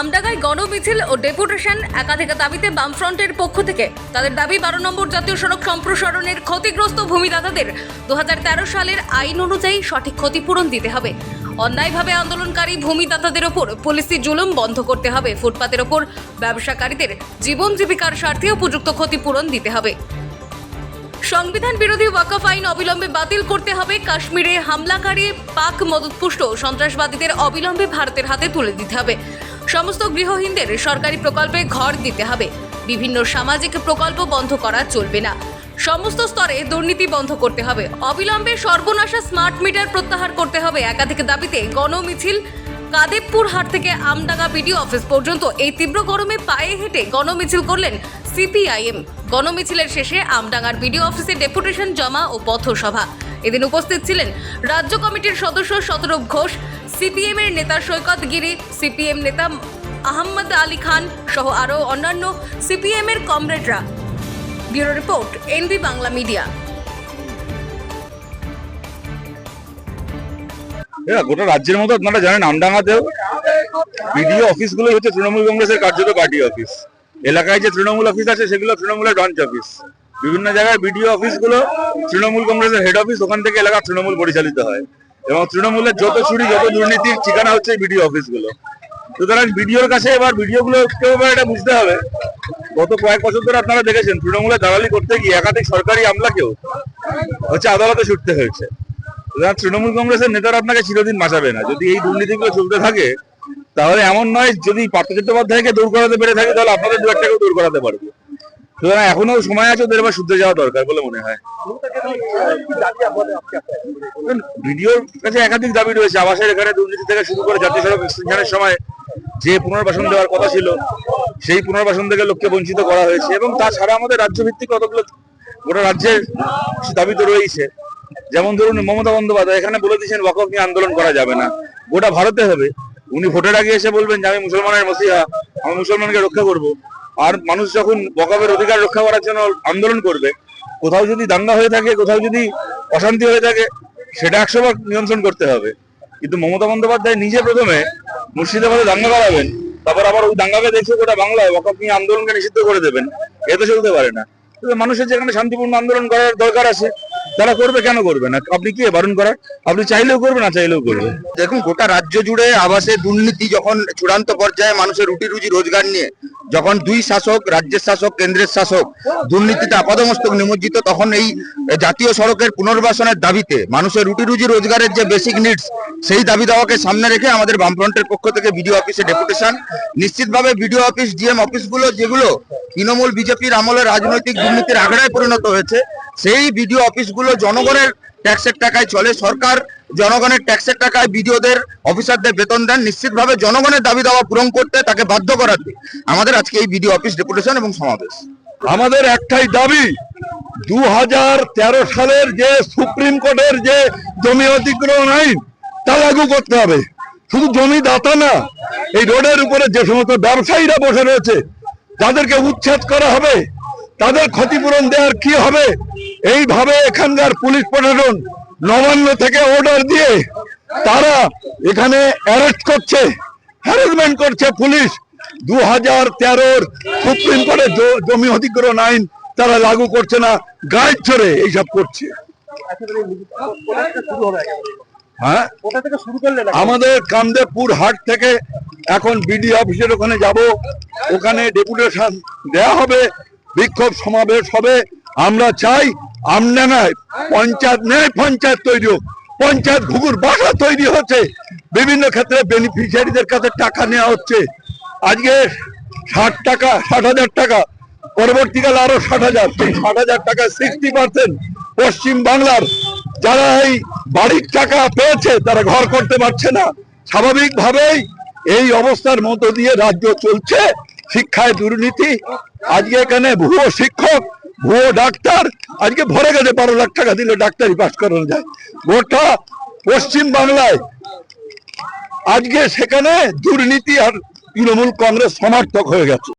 আমডাঙ্গায় গণমিছিল ও deputation একাধিক দাবিতে বামফ্রন্টের পক্ষ থেকে। তাদের দাবি, বারো নম্বর জাতীয় সড়ক সম্প্রসারণের ক্ষতিগ্রস্ত ভূমিদাতাদের দু হাজার তেরো সালের আইন অনুযায়ী সঠিক ক্ষতিপূরণ দিতে হবে। অন্যায়ভাবে আন্দোলনকারী ভূমিদাতাদের ওপর পুলিশি জুলুম বন্ধ করতে হবে। ফুটপাতের ওপর ব্যবসাকারীদের জীবন জীবিকার স্বার্থে উপযুক্ত ক্ষতিপূরণ দিতে হবে। সংবিধান বিরোধী ওয়াকফ আইন অবিলম্বে বাতিল করতে হবে। কাশ্মীরে হামলাকারী পাক মদতপুষ্ট সন্ত্রাসবাদীদের অবিলম্বে ভারতের হাতে তুলে দিতে হবে। সমস্ত গৃহহীনদের সরকারি প্রকল্পে ঘর দিতে হবে। বিভিন্ন সামাজিক প্রকল্প বন্ধ করা চলবে না। সমস্ত স্তরে দুর্নীতি বন্ধ করতে হবে। অবিলম্বে সর্বনাশা স্মার্ট মিটার প্রত্যাহার করতে হবে। একাধিক দাবিতে গণমিছিল কাদেবপুর হাট থেকে আমডাঙ্গা বিডিও অফিস পর্যন্ত এই তীব্র গরমে পায়ে হেঁটে গণমিছিল করলেন সিপিআইএম। গণমিছিলের শেষে আমডাঙ্গার বিডিও অফিসে ডেপুটেশন জমা ও পথসভা। এদিন উপস্থিত ছিলেন রাজ্য কমিটির সদস্য শতরূপ ঘোষ সিপিএম এর নেতা সৈকত গিরি, সিপিএম নেতা আহমদ আলী খান সহ আরও অন্যান্য সিপিএম এর কমরেডরা। Bureau report NB Bangla media. গোটা রাজ্যের মতো আপনারা জানেন আমডাঙ্গাতেও বিডিও অফিসগুলো হচ্ছে তৃণমূল কংগ্রেসের কার্যত পার্টি অফিস। এলাকায় যে তৃণমূল অফিস আছে, সেগুলো তৃণমূলের ব্রাঞ্চ অফিস বিভিন্ন জায়গায় বিডিও অফিসগুলো তৃণমূল কংগ্রেসের হেড অফিস ওখান থেকে এলাকা তৃণমূল পরিচালিত হয়। এবং তৃণমূলের যত চুরি, যত দুর্নীতির ঠিকানা হচ্ছে বিডিও অফিসগুলো। সুতরাং বিডিওর কাছে এবার বিডিও গুলো এবার এটা বুঝতে হবে। গত কয়েক বছর ধরে আপনারা দেখেছেন তৃণমূলের দালালি করতে গিয়ে একাধিক সরকারি আমলাকেও হচ্ছে আদালতে ছুটতে হয়েছে। সুতরাং তৃণমূল কংগ্রেসের নেতারা আপনাকে চিরদিন বাঁচাবে না। যদি এই দুর্নীতিগুলো চলতে থাকে, তাহলে এমন নয়, যদি পার্থ চট্টোপাধ্যায়কে দূর করাতে পেরে থাকে, তাহলে আপনাদের দু একটাকেও দূর করাতে পারব। সুতরাং এখনও সময় আছে, ওদের এবার শুদ্ধ যাওয়া দরকার বলে মনে হয়। ভিডিওর কাছে একাধিক দাবি রয়েছে। আবাসের এখানে দুর্নীতি থেকে শুরু করে জাতীয় সড়ক এক্সটেনশনের সময় যে পুনর্বাসন দেওয়ার কথা ছিল, সেই পুনর্বাসন থেকে লোককে বঞ্চিত করা হয়েছে। এবং তাছাড়া আমাদের রাজ্য ভিত্তিক কতগুলো গোটা রাজ্যের দাবি তো রয়েছে যেমন ধরুন মমতা বন্দ্যোপাধ্যায়, এখানে বলে দিয়েছেন ওয়াকফ নিয়ে আন্দোলন করা যাবে না। গোটা ভারতে হবে। উনি ভোটের আগে এসে বলবেন যে, আমি মুসলমানের মসিহা, আমি মুসলমানকে রক্ষা করব। আর মানুষ যখন ওয়াকফের অধিকার রক্ষা করার জন্য আন্দোলন করবে, কোথাও যদি দাঙ্গা হয়ে থাকে, কোথাও যদি অশান্তি হয়ে থাকে, সেটা একশো বার নিয়ন্ত্রণ করতে হবে। কিন্তু মমতা বন্দ্যোপাধ্যায় নিজে প্রথমে মুর্শিদাবাদে দাঙ্গা করাবেন তারপর আবার ওই দাঙ্গাকে দেখে গোটা বাংলায় ওয়াকফ নিয়ে আন্দোলনকে নিষিদ্ধ করে দেবেন। এ তো চলতে পারে না। মানুষের যেখানে শান্তিপূর্ণ আন্দোলন করার দরকার আছে তারা করবে কেন করবে না? আপনি কি বারণ করার আপনি চাইলেও করবে, না চাইলেও করবে? দেখুন, গোটা রাজ্য জুড়ে আবাসে দুর্নীতি যখন চূড়ান্ত পর্যায়ে মানুষের রুটি রুজি রোজগার নিয়ে যখন দুই শাসক, রাজ্যের শাসক, কেন্দ্রের শাসক দুর্নীতিতে আপাদমস্তক নিমজ্জিত, তখন এই জাতীয় সড়কের পুনর্বাসনের দাবিতে মানুষের রুটি রুজি রোজগারের যে বেসিক নিডস সেই দাবি দাওয়াকে সামনে রেখে আমাদের বামফ্রন্টের পক্ষ থেকে বিডিও অফিসে ডেপুটেশন। নিশ্চিতভাবে বিডিও অফিস, ডিএম অফিসগুলো যেগুলো তৃণমূল, বিজেপির আমলে রাজনৈতিক দুর্নীতির আগ্রায় পরিণত হয়েছে সেই বিডিও অফিসগুলো জনগণের ট্যাক্সের টাকায় চলে। সরকার জনগণের ট্যাক্সের টাকায় বিডিওদের, অফিসারদের বেতন দেন। নিশ্চিতভাবে জনগণের দাবি দাওয়া পূরণ করতে তাকে বাধ্য করাতে আমাদের আজকে এই বিডিও অফিস ডেপুটেশন এবং সমাবেশ। আমাদের একটাই দাবি দু হাজার তেরো সালের যে সুপ্রিম কোর্টের যে জমি অধিগ্রহণ আইন, তা লাগু করতে হবে। শুধু জমি দাতা না, এই রোডের উপরে যে সমস্ত ব্যবসায়ীরা বসে রয়েছে, তাদেরকে উচ্ছেদ করা হবে। তাদের ক্ষতিপূরণ দেওয়ার কি হবে? এইভাবে এখানকার পুলিশ প্রশাসন নবান্ন থেকে অর্ডার দিয়ে তারা এখানে অ্যারেস্ট করছে হ্যারাসমেন্ট করছে পুলিশ। দু হাজার তেরোর সুপ্রিম কোর্টের জমি অধিগ্রহণ আইন তারা লাগু করছে না গাইড ছড়ে এইসব করছে। হ্যাঁ? আমাদের কামদেবপুর হাট থেকে এখন বিডি অফিসের ওখানে যাব, ওখানে ডেপুটেশন দেয়া হবে, বিক্ষোভ সমাবেশ হবে। আমরা চাই আমডাঙ্গায় পঞ্চায়েত নেই, পঞ্চায়েত তৈরি হোক। পঞ্চায়েত ঘুঘুর বাসা তৈরি হচ্ছে। বিভিন্ন ক্ষেত্রে বেনিফিশিয়ারিদের কাছে টাকা নেওয়া হচ্ছে। আজকে ষাট টাকা, ষাট হাজার টাকা, পরবর্তীকালে আরও ষাট হাজার। সেই ষাট হাজার টাকা সিক্সটি পার্সেন্ট পশ্চিম বাংলার যারা এই বাড়ির টাকা পেয়েছে, তারা ঘর করতে পারছে না। স্বাভাবিকভাবেই এই অবস্থার মধ্য দিয়ে রাজ্য চলছে। শিক্ষায় দুর্নীতি। আজকে এখানে ভুয়ো শিক্ষক ভুয়ো ডাক্তার, আজকে ভরে গেছে বারো লাখ টাকা দিলে ডাক্তারি পাস করানো যায়। গোটা পশ্চিম বাংলায় আজকে সেখানে দুর্নীতি আর তৃণমূল কংগ্রেস সমর্থক হয়ে গেছে।